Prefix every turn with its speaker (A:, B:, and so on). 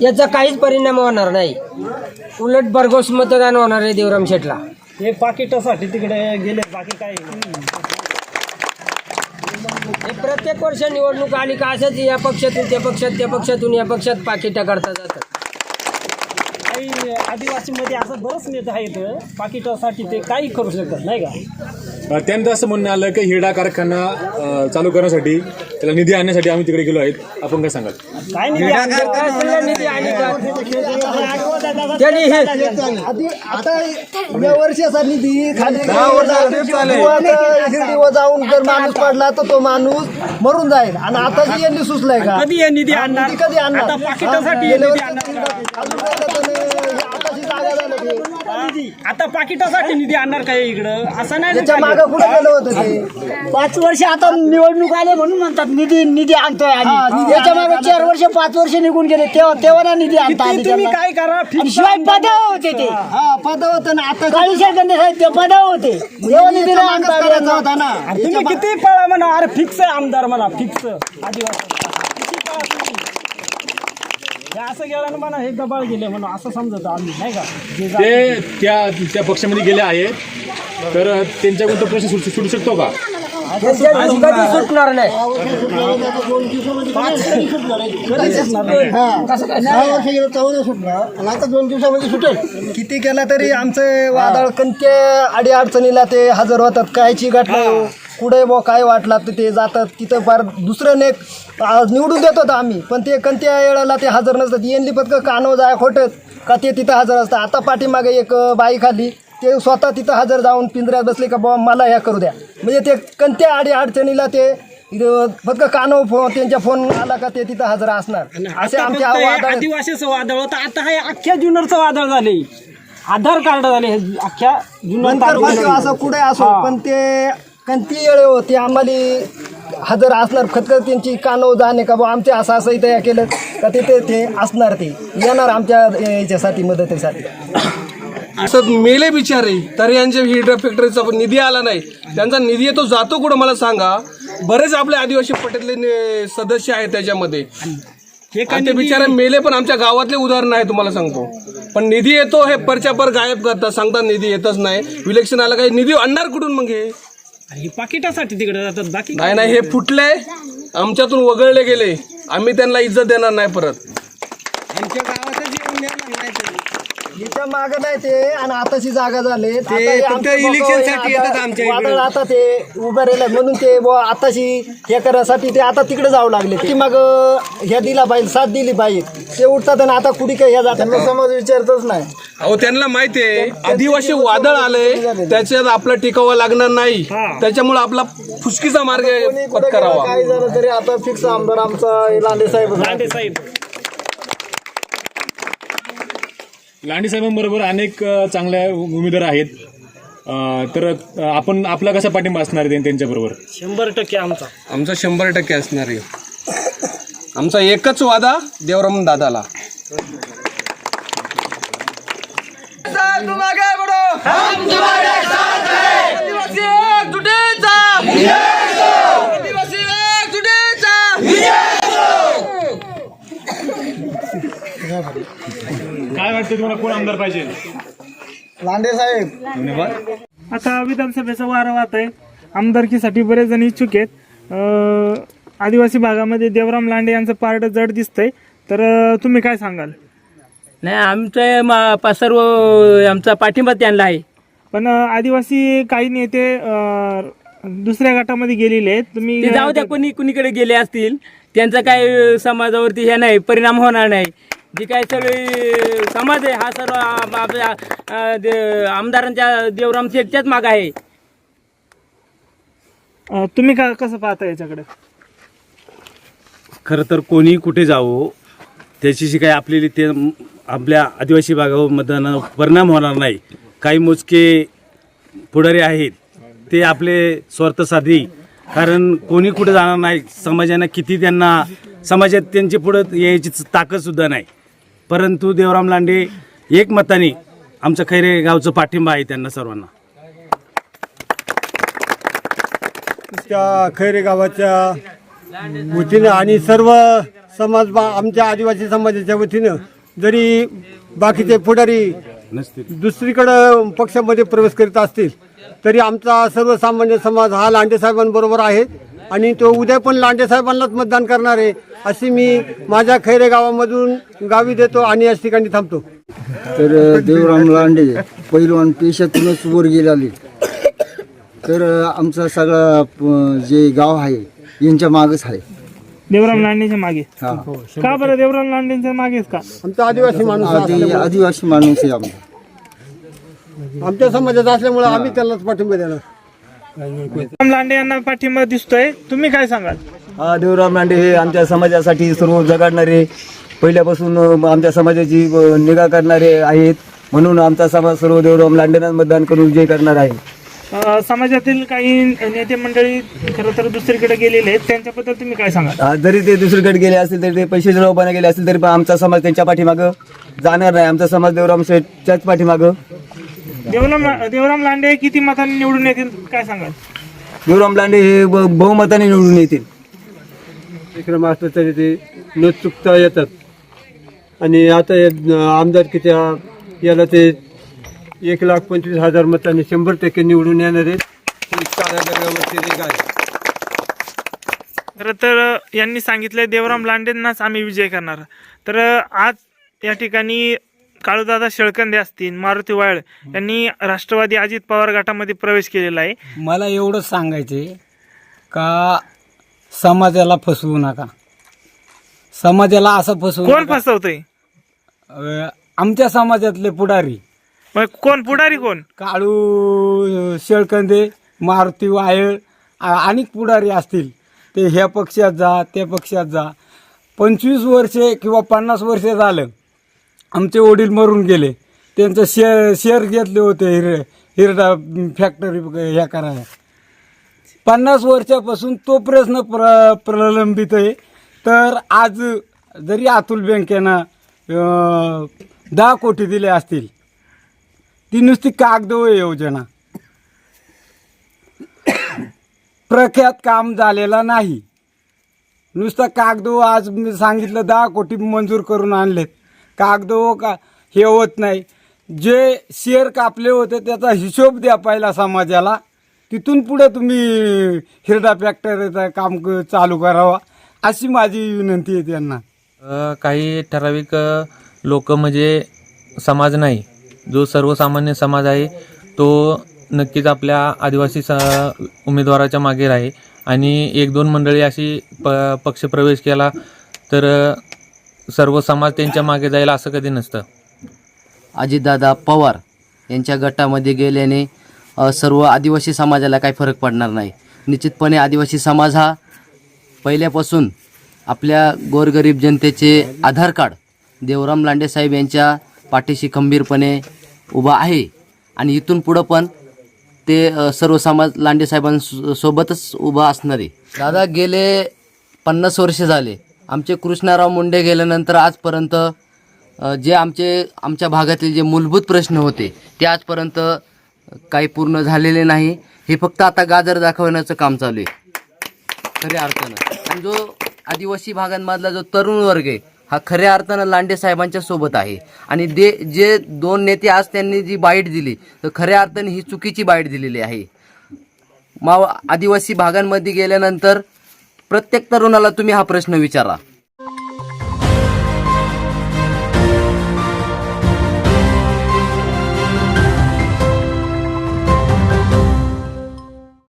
A: याचा काहीच परिणाम होणार नाही. उलट भरघोस मतदान होणार आहे देवराम शेठला
B: हे पाकिटासाठी तिकडे गेले बाकी काही
A: हे प्रत्येक वर्ष निवडणूक आली का असंच या पक्षातून त्या पक्षात त्या पक्षातून या पक्षात पाकिटा करता जातात.
B: काही आदिवासीमध्ये असं बरंच नेते आहेत पाकिटासाठी ते काही करू शकत नाही का?
C: त्यानंतर असं म्हणणं आलं की हिरडा कारखाना अ, चालू करण्यासाठी त्याला निधी आणण्यासाठी आम्ही तिकडे गेलो आहेत. आपण काय सांगाल?
B: काय
A: निधी आणि? त्यांनी हे
D: आता या वर्षाचा निधी खाली हिरडीवर जाऊन जर माणूस पडला तर तो माणूस मरून जाईल. आणि आता जी यांनी सुचलाय का?
B: कधी हे निधी आणणार?
D: निधी कधी आणणार?
B: आता पाकिटासाठी
D: हा,
B: निधी
D: अजून तर हे आताची जागा झालं ते.
B: आता पाकिटासाठी निधी आणणार काय इकडं? असं नाही ना
D: त्याच्या. मागं कुठे गेलं होतं ते?
E: पाच वर्ष आता निवडणूक आले म्हणून म्हणतात निधी निधी आणतोय
D: हा,
E: आम्ही
D: निधी
E: त्याच्या. मागे चार वर्ष पाच वर्ष निघून गेले. तेव्हा तेव्हा ना निधी आणता आली
B: तुम्ही
E: त्यांना.
B: काय करा?
E: आणि शिवाय पदाव होते ते.
D: हा पद होतं ना. आता
E: काळीशा गंधे साहेब ते पदाव होते. तेव्हा निधी नाही आणता आली
D: करायचा
E: यांना.
D: होता ना.
B: अरे तुम्ही किती पळा म्हणा. अरे फिक्स आहे आमदार म्हणा फिक्स आदिवासी. किती पळा तुम्ही असं गेलं ना म्हणा हे दबाळ गेले म्हणा असं समजत आम्ही नाही का? जे जा-
C: ते त्या त्या पक्षामध्ये गेले आहेत. तर त्यांच्याकडून तो प्रश्न सुटू सुटू शकतो का?
A: त्यांच्या कधी सुटणार नाही.
D: दहा वर्ष गेलं आणि आता दोन दिवसामध्ये सुटेल. किती केला तरी आमचं वादळ कंत्या अडी अडचणीला ते हजर होतात. कायची घटना कुठे बो काय वाटला तर ते जातात तिथं फार दुसरं नेक आज निवडून देत होतो आम्ही. पण ते कंत्या वेळेला ते हजर नसतात. येणली फक्त कानो जाय खोटत का ते तिथं हजर असतात. आता पाठीमागे एक बाई खाली. ते स्वतः तिथं हजर जाऊन पिंजऱ्यात बसले का बाबा मला ह्या करू द्या. म्हणजे ते कोणत्या अडी अडचणीला ते फक्त कानो फोन त्यांच्या फोन आला का ते तिथं हजर असणार. असे
B: आता
D: आमचे
B: फक्त
D: वादळ
B: आदिवासीचं वादळ होतं. आता हे अख्ख्या जुन्नरचं वादळ झाले आधार कार्ड झाले अख्ख्या
D: असं कुठे असो. पण ते कोणती वेळ होती आम्हाला हजर असणार खतखत त्यांची कानो जाणे का बुवा आमचे असं असं इथं हे केलं का तिथे ते असणार ते. येणार आमच्या याच्यासाठी मदतीसाठी.
F: असं मेले बिचारे तर यांच्या हिड्रा फॅक्टरीचा निधी आला नाही. त्यांचा निधी येतो जातो कुठं मला सांगा. बरेच आपले आदिवासी पट्ट्यातले ने- सदस्य आहेत त्याच्यामध्ये.
B: हे
F: ते बिचारे मेले पण आमच्या गावातले उदाहरण आहे तुम्हाला सांगतो. पण निधी येतो हे परच्या पर गायब करतात सांगतात निधी येतच नाही. इलेक्शन आला काही निधी आणणार कुठून मग हे?
B: अरे हे पाकिटासाठी तिकडे जातात बाकी
F: नाही नाही हे फुटले आमच्यातून वगळले गेले. आम्ही त्यांना इज्जत देणार नाही परत.
D: इथं माग नाही ते आणि आताची जागा झाले.
A: इलेक्शनसाठी येतात आमच्या
D: वादळ आता ते उभं राहिले. म्हणून ते बुवा आताशी हे करायसाठी ते आता तिकडे जाऊ लागले. की मग ह्या दिला पाहिजे साथ दिली पाहिजे ते उठतात आणि आता कुठे काय ह्या जातात. समाज विचारतच नाही.
F: अहो त्यांना माहिती आहे आदिवासी वादळ आले त्याच्यात आपला टिकावं लागणार नाही. त्याच्यामुळे आपला फुसकीचा मार्ग पत्करावा.
D: काय झालं तरी आता फिक्स आमदार आमचा लांडे साहेब
B: लांडे साहेब.
C: लांडे साहेबांबरोबर अनेक चांगल्या उमेदवार आहेत. तर आपण आपला कसा पाठिंबा असणार आहे त्यांच्याबरोबर
B: शंभर टक्के आमचा.
F: आमचा शंभर टक्के असणार आहे. आमचा एकच वादा देवराम दादाला.
C: काय वाटतं तुम्हाला कोण आमदार पाहिजे?
D: लांडे साहेब.
G: आता विधानसभेचा वारा वाहत आहे. आमदारकीसाठी बरेच जण इच्छुक आहेत. अं, आदिवासी भागामध्ये देवराम लांडे यांचं पार्ट जड दिसतंय. तर अं, तुम्ही काय सांगाल?
H: नाही आमचं म- पा- सर्व आमचा पाठिंबा त्यांना आहे.
G: पण अं, आदिवासी काही नेते अं, दुसऱ्या गटामध्ये गेलेले आहेत. तुम्ही
H: ते जाऊ द्या कोणी कुणीकडे गेले असतील. त्यांचा काय समाजावरती हे नाही परिणाम होणार नाही. जे काय सगळे समाज आहे. हा सर्व आ- आपल्या दे- आमदारांच्या देवराम शेठच्याच माग आहे.
G: अं, तुम्ही का कसं पाहता याच्याकडे?
I: खरं तर कोणी कुठे जावो त्याच्याशी काही आपल्याला ते आपल्या आदिवासी भागावर मतदान परिणाम होणार नाही. काही मोजके पुढारी आहेत ते आपले स्वार्थसाधी कारण कोणी कुठे जाणार नाही समाजानं किती त्यांना समाजात त्यांची पुढं यायची ताकद सुद्धा नाही. परंतु देवराम लांडे एक मताने आमचं खैरे गावचं पाठिंबा आहे त्यांना सर्वांना.
D: त्या खैरे गावाच्या वतीनं आणि सर्व समाज बा आमच्या आदिवासी समाजाच्या वतीनं जरी बाकीचे पुढारी दुसरीकडं पक्षामध्ये प्रवेश करीत असतील तरी आमचा सर्वसामान्य समाज हा लांडे साहेबांबरोबर आहे. आणि तो उद्या पण लांडे साहेबांनाच मतदान करणार आहे अशी मी माझ्या खैरे गावामधून गावी देतो आणि याच ठिकाणी थांबतो.
E: तर देवराम लांडे पैलवान पेशातूनच वर गेलेले. तर आमचा सगळा जे गाव आहे यांच्या मागच आहे.
G: देवराम लांडेच्या मागे?
E: हा.
G: का बरं देवराम लांडेच्या मागेच का?
D: आमचा आदिवासी माणूस
E: आदिवासी माणूस आहे आमचा.
D: आमच्या समाजाचा असल्यामुळे आम्ही त्यालाच पाठिंबा देणार.
G: देवराम लांडे यांना पाठिंबा दिसतोय. तुम्ही काय सांगाल?
J: हा देवराम लांडे हे आमच्या समाजासाठी सर्व जगाडणारे पहिल्यापासून आमच्या समाजाची निगा करणारे आहेत. म्हणून आमचा समाज सर्व देवराम लांडेंना मतदान करून विजय करणार आहे.
G: अं, समाजातील काही नेते मंडळी खरं तर दुसरीकडे गेलेले आहेत. त्यांच्याबद्दल तुम्ही काय सांगाल?
J: आ, जरी ते दुसरीकडे गेले असतील तरी ते पैसे जळवपाने गेले असतील तरी पण आमचा समाज त्यांच्या पाठीमागं जाणार नाही. आमचा समाज देवराम शेठच्याच पाठीमागं.
G: देवराम देवराम लांडे किती मतांनी निवडून येतील काय सांगाल?
J: देवराम लांडे हे ब- बहुमताने निवडून येतील.
B: विक्रम असलं तरी ते न चुकता येतात. आणि आता हे आमदारकीच्या याला ते एक लाख पंचवीस हजार मतांनी शंभर टक्के निवडून येणार आहेत. गाय
G: खरं तर यांनी सांगितलंय देवराम लांडेंनाच आम्ही विजय करणार. तर आज या ठिकाणी काळूदादा शेळकंदे असतील मारुती वाळ यांनी राष्ट्रवादी अजित पवार गटामध्ये प्रवेश केलेला आहे.
A: मला एवढंच सांगायचे का समाजाला फसवू नका. समाजाला असं फसवू
G: कोण
A: नका.
G: फसवतोय?
A: अं, आमच्या समाजातले पुढारी.
G: मग कोण? पुढारी कोण?
A: काळू शेळकंदे मारुती वायळ आ- अनेक पुढारी असतील. ते ह्या पक्षात जा त्या पक्षात जा. पंचवीस वर्षे किंवा पन्नास वर्ष झालं आमचे वडील मरून गेले. त्यांचं शेअर शेअर घेतले होते हिर हिरडा फॅक्टरी ह्या करायला. पन्नास वर्षापासून तो प्रश्न प्र प्रलंबित आहे. तर आज जरी अतुल बँकेनं दहा कोटी दिले असतील ती नुसती कागदोळ योजना. प्रख्यात काम झालेला नाही. नुसता कागदो आज मी सांगितलं दहा कोटी मंजूर करून आणलेत. कागदो का हे होत नाही. जे शेअर कापले होते त्याचा हिशोब द्या पहिला समाजाला. तिथून पुढे तुम्ही हिरडा फॅक्टरीचं काम चालू करावा. अशी माझी विनंती आहे त्यांना.
K: काही ठराविक लोक म्हणजे समाज नाही. जो सर्वसामान्य समाज आहे तो नक्कीच आपल्या आदिवासी स उमेदवाराच्या मागे राहील. आणि एक दोन मंडळी अशी प पक्षप्रवेश केला तर सर्व समाज त्यांच्या मागे जाईल असं कधी नसतं.
L: अजितदादा पवार यांच्या गटामध्ये गेल्याने अ, सर्व आदिवासी समाजाला काही फरक पडणार नाही. निश्चितपणे आदिवासी समाज हा पहिल्यापासून आपल्या गोरगरीब जनतेचे आधार कार्ड देवराम लांडे साहेब यांच्या पाठीशी खंबीरपणे उभा आहे आणि इथून पुढं पण ते अ, सर्व समाज लांडे साहेबांसोबतच उभा असणार. आहे दादा गेले पन्नास वर्ष झाले. आमचे कृष्णाराव मुंडे गेल्यानंतर आजपर्यंत जे आमचे आमच्या भागातील जे मूलभूत प्रश्न होते ते आजपर्यंत काही पूर्ण झालेले नाही. हे फक्त आता गाजर दाखवण्याचं काम चालू आहे. खऱ्या अर्थानं. आणि जो आदिवासी भागांमधला जो तरुण वर्ग आहे हा खऱ्या अर्थानं लांडे साहेबांच्या सोबत आहे. आणि दे जे दोन नेते आज त्यांनी जी बाईट दिली तर खऱ्या अर्थाने ही चुकीची बाईट दिलेली आहे. माव आदिवासी भागांमध्ये गेल्यानंतर प्रत्येक तरुणाला तुम्ही हा प्रश्न विचारा.